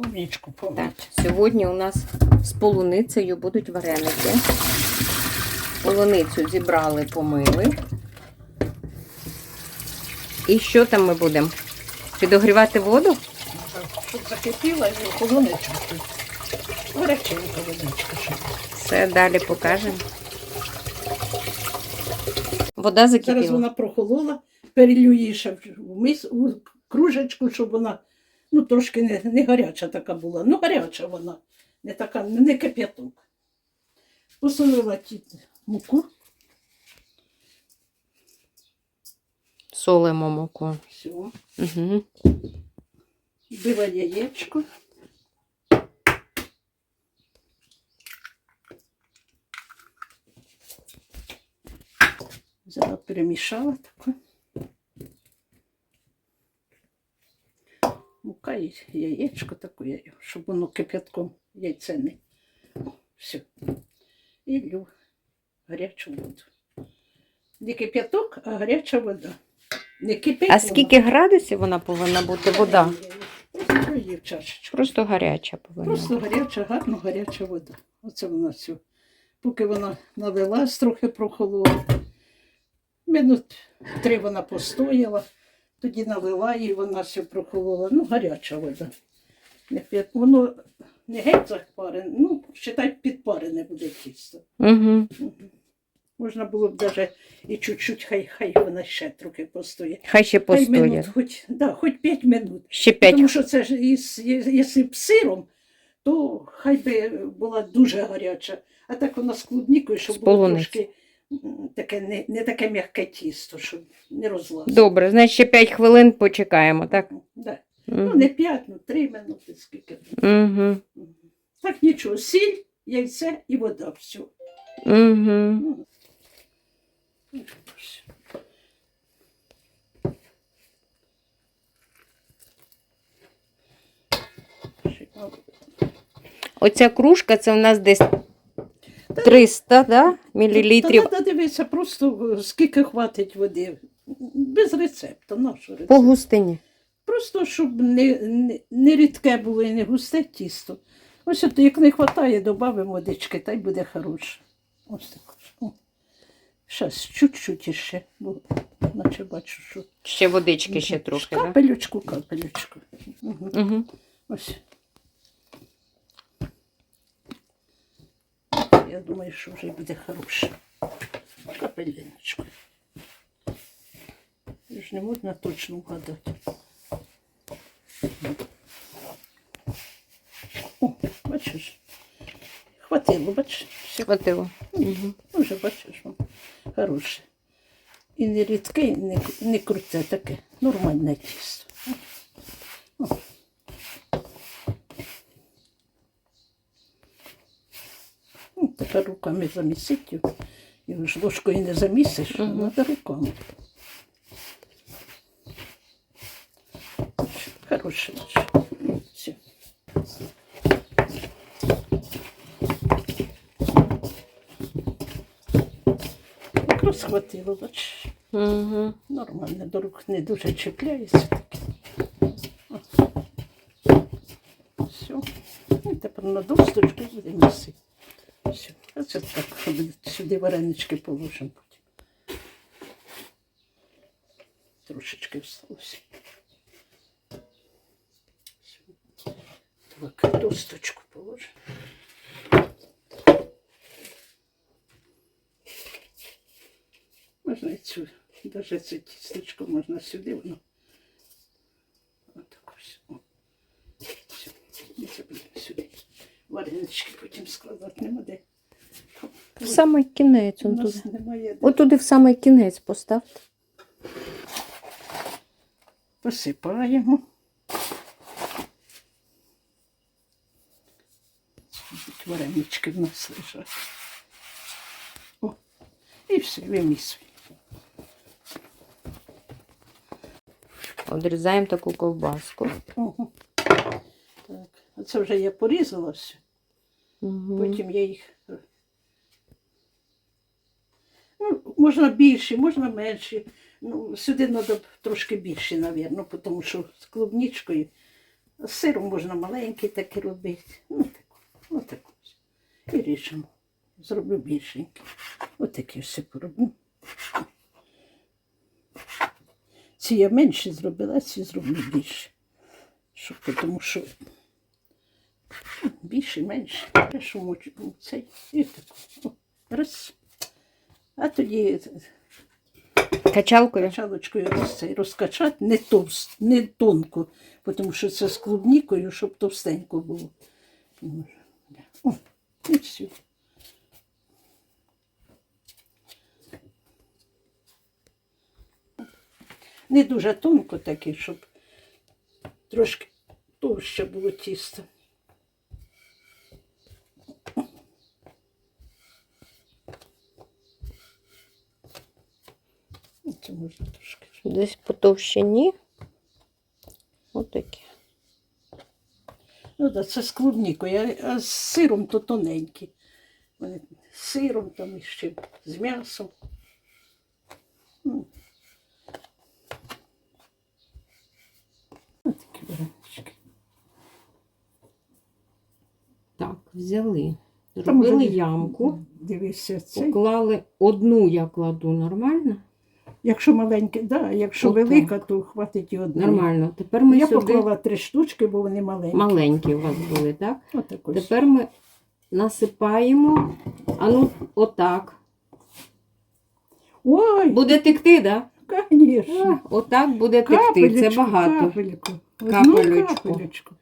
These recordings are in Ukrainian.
Умнічку Так, сьогодні у нас з полуницею будуть вареники. Полуницю зібрали, помили. І що там ми будемо? Підогрівати воду? Щоб закипіла і холодничку. Горяченька водичка. Все далі покажемо. Вода Зараз вона прохолола, перелю її ще в мис, у кружечку, щоб вона ну, трошки не, не гаряча така була. Ну, гаряча вона, не така, не кип'яток. Посолила ті муку, Солимо муку. все, Угу. била яєчко. Взяла, перемішала таку. І яєчко таке, щоб воно кип'ятком яйце не. Все. І лю гарячу воду. Не кип'яток, а гаряча вода. Не кипить. А скільки градусів вона повинна бути вода? Просто її в чашечку. Просто гаряча повинна Просто бути. гаряча, гарно гаряча вода. Оце вона все. Поки вона налилась, трохи прохолола. Минут три вона постояла, тоді налила і вона все прохолола. Ну, гаряча вода. Воно не геть запарене, ну, считай, підпарене буде тісто. Угу. Можна було б навіть і чуть-чуть, хай, хай вона ще трохи постоїть. Хай ще постоє. хоч, да, хоч 5 минут. Ще п'ять. Тому що це ж із, якщо б сиром, то хай би була дуже гаряча. А так вона з клубнікою, щоб З було трошки таке, не, не таке м'яке тісто, щоб не розлазило. Добре, значить ще 5 хвилин почекаємо, так? Да. Ну, не 5, ну 3 минути, скільки. Угу. Так нічого, сіль, яйце і вода, все. Угу. Ну. Оця кружка це у нас десь 300 да? Мілілітрів. Та треба дивитися, просто е, скільки хватить води. Без рецепту, наш рецепт. По густині. Просто щоб не, не, не рідке було і не густе тісто. Ось от, як не вистачає, додамо водички, та й буде хороше. Ось так. О. Щас, чуть-чуть іще, бо наче бачу, що. Ще водички ще трохи. Капелючку, капелючку. Угу. Угу. Ось. Я думаю, що вже буде хороше. Капеліночку. ж не можна точно вгадати. О, бачиш. Хватило, бачиш. Все. Хватило. Угу. Уже бачиш, воно хороше. І не рідке, і не, не круте таке. Нормальне тісто. О. тепер руками замісити. Його ж ложкою не замісиш, а треба руками. Хороше. Все. Якраз хватило, бачиш. Угу. Нормально, до рук не дуже чіпляється таке. Все. І тепер на досточку буде місити. Все. А це так, сюди варенички положимо потім. Трошечки всталося. Так, досточку положимо. Можна і цю, навіть це тістечко можна сюди, воно. Отак ось. О. Все. Буде сюди. Варенички потім складати нема де. В самий кінець. Он туди. От туди в самий кінець поставте. Посипаємо. Варенички в нас лежать. О, і все, вимісуємо. Одрізаємо таку ковбаску. Ого. Так. А це вже я порізала все. Угу. Потім я їх. е, Ну, можна більше, можна менше. Ну, сюди треба трошки більше, мабуть, тому що з клубничкою З сиром можна маленький такий робити. Ну, так, отак ось. І ріжемо. Зроблю більшенький. Отакі все пороблю. Ці я менше зробила, ці зроблю більше. Щоб, тому що більше, менше. Ну, цей. І так. Раз. А тоді Качалкою. качалочкою роз, розкачати не товст, не тонко, тому що це з клубнікою, щоб товстенько було. О, і все. Не дуже тонко таке, щоб трошки товще було тісто. Це можна трошки. Десь по товщині. Отакі. Ну так, це з клубнікою, а- з сиром то тоненькі. Вони з сиром там і ще з м'ясом. Ну. Ось такі варенички. Так, взяли. Зробили ямку, Дивися, це. поклали одну я кладу нормально. Якщо маленьке, да, якщо Отак. велика, то хватить і одної. Нормально. Тепер ми Я сюди поклала три штучки, бо вони маленькі. маленькі у вас були, так? Отак ось. Тепер ми насипаємо. А ну, отак. Ой, Буде текти, так? звісно. Отак буде текти. Це багато. Капельку. Одну капелечку.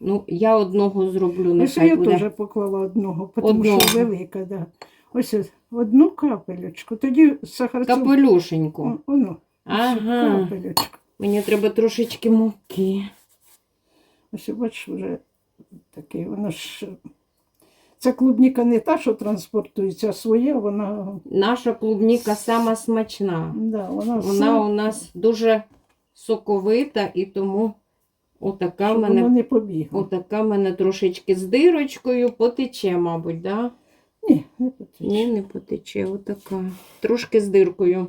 Ну, я одного зроблю, Ось нехай я буде. теж поклала одного, тому Одного. що велика, да. Ось ось, одну капелючку. Тоді сахарцю. Капелюшеньку. Воно. Ага. Капелючку. Мені треба трошечки муки. Ось бачиш, вже такий, воно ж. Ця клубніка не та, що транспортується, а своя, вона. Наша клубніка сама смачна. Да, вона, Вона сам- у нас дуже соковита і тому отака в мене, не побігло. отака в мене трошечки з дирочкою потече, мабуть, да? Ні, не потече. Ні, не потече, отака. Трошки з диркою.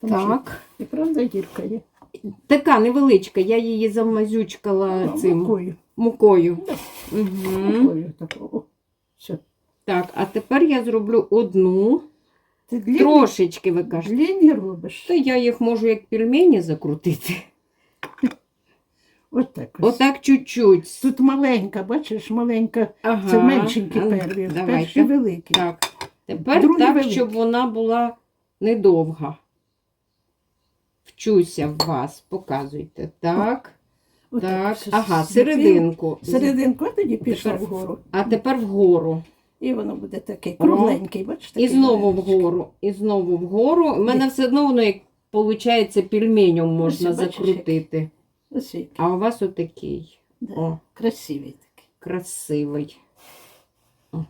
Тому Так. І правда гірка є. Така невеличка, я її замазючкала А, цим мукою. мукою. Угу. Мукою такого. Все. Так, а тепер я зроблю одну. Ти длінні, Трошечки ви кажете. длінні робиш. То я їх можу як пельмені закрутити. Отак ось. Отак чуть-чуть. Тут маленька, бачиш, маленька. Ага. Це меншенькі А ну, перві, перші Давайте. Так. Тепер Другі так, великі. щоб вона була недовга. Вчуся в вас, показуйте. Так, так. ось Ага, серединку. Серединку, а тоді пішла Тепер- вгору. А тепер вгору. І воно буде такий кругленький, бачите? І знову вгору. І знову вгору. У мене все одно воно, як виходить, пельменем можна бачиш, закрутити. Ось. А у вас отакий. Да. О, Красивий такий. красивий. О,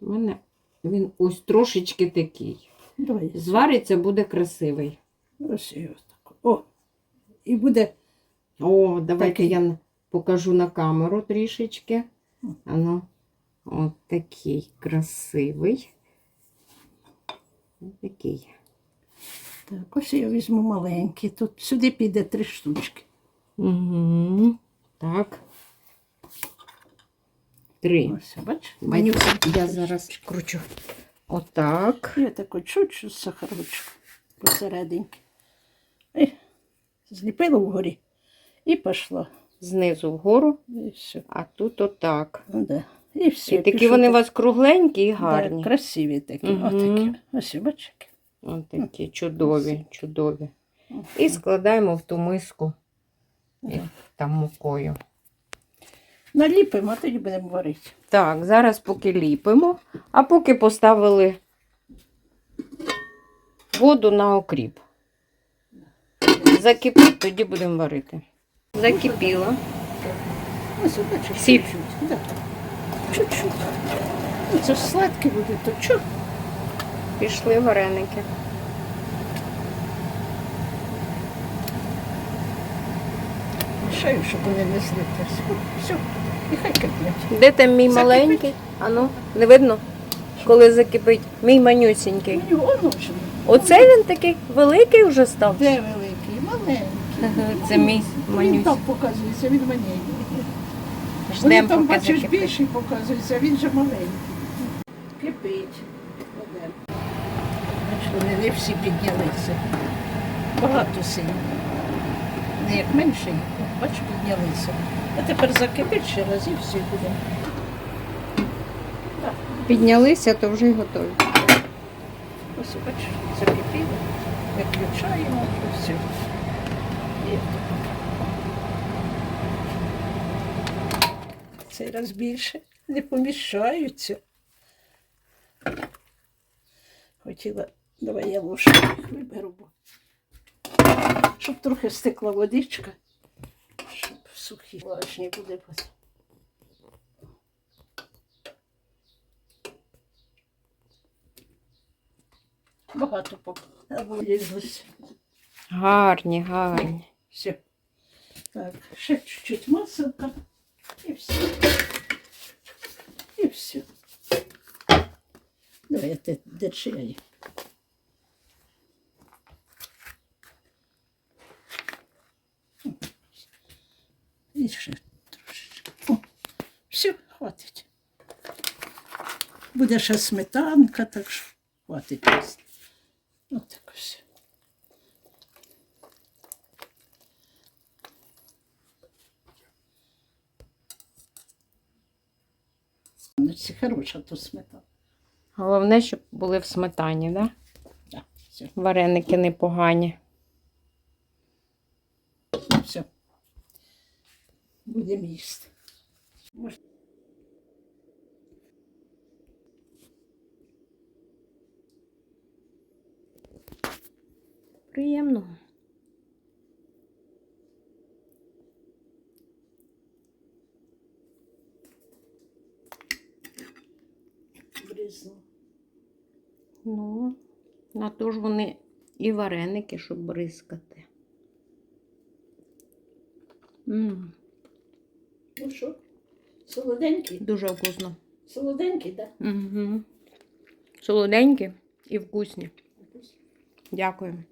у мене він ось трошечки такий. Давай. Звариться, буде красивий. Ось і ось так. О, і буде О, давайте Такий. я покажу на камеру трішечки. Ано, от такий красивий. Ось Такий. так. Ось я візьму маленький. Тут сюди піде три штучки. Угу. Так. Три. Ось, я зараз кручу. Отак. Я таку чуть-чуть сахарочку посерединки. І зліпила вгорі. І пішла. Знизу вгору, І все. а тут отак. Ну, да. І все. І такі вони у вас кругленькі і Да, гарні. красиві такі. Мгм. Отакі. Ось, бачиш. які. Ось такі чудові, чудові. І складаємо в ту миску і там мукою. Наліпимо, а тоді будемо варити. Так, зараз поки ліпимо, а поки поставили воду на окріп. Закипить, тоді будемо варити. Закипіло. Ось, Сіль. чуть-чуть. Чуть-чуть. Ну, це ж сладке буде, то чого? Пішли вареники. Шаю, щоб вони не злиплися. Все, і хай киплять. Де там мій Закипить. маленький? Ану, не видно? Коли закипить. Мій манюсінький. Мені воно ж. Оце він такий великий вже став. Де великий? Маленький. Це мій Він так показується, він маленький. Вони там, поки бачиш, закипить. більший показується, а він же маленький. Кипить. Кладемо. Вони не всі піднялися. Багато сильно. Не як менше їх, бач, піднялися. А тепер закипить ще раз і всі будемо. Піднялися, то вже й готові. ось бач, закипіло. Виключаємо вже все. І Цей раз більше не поміщаються. Хотіла, давай я ложку виберу, щоб трохи стекла водичка, щоб сухі влажні буде. потім. Багато повилізлося. Гарні, гарні. Все. Так, ще чуть-чуть маселка. І все. І все. Давай я те держи. а я- І ще трошечки. О, все, хватить. Буде ще сметанка, так що хватить. Ось так все. Це хороша тут сметана. Головне, щоб були в сметані, да? Так, все. Вареники непогані. все. Будемо їсти. Може, Приємного. бризну. Ну, на то ж вони і вареники, щоб бризкати. М, Ну що? Солоденький? дуже вкусно. Солоденький, так? Угу. Солоденькі і вкусні. Дякую.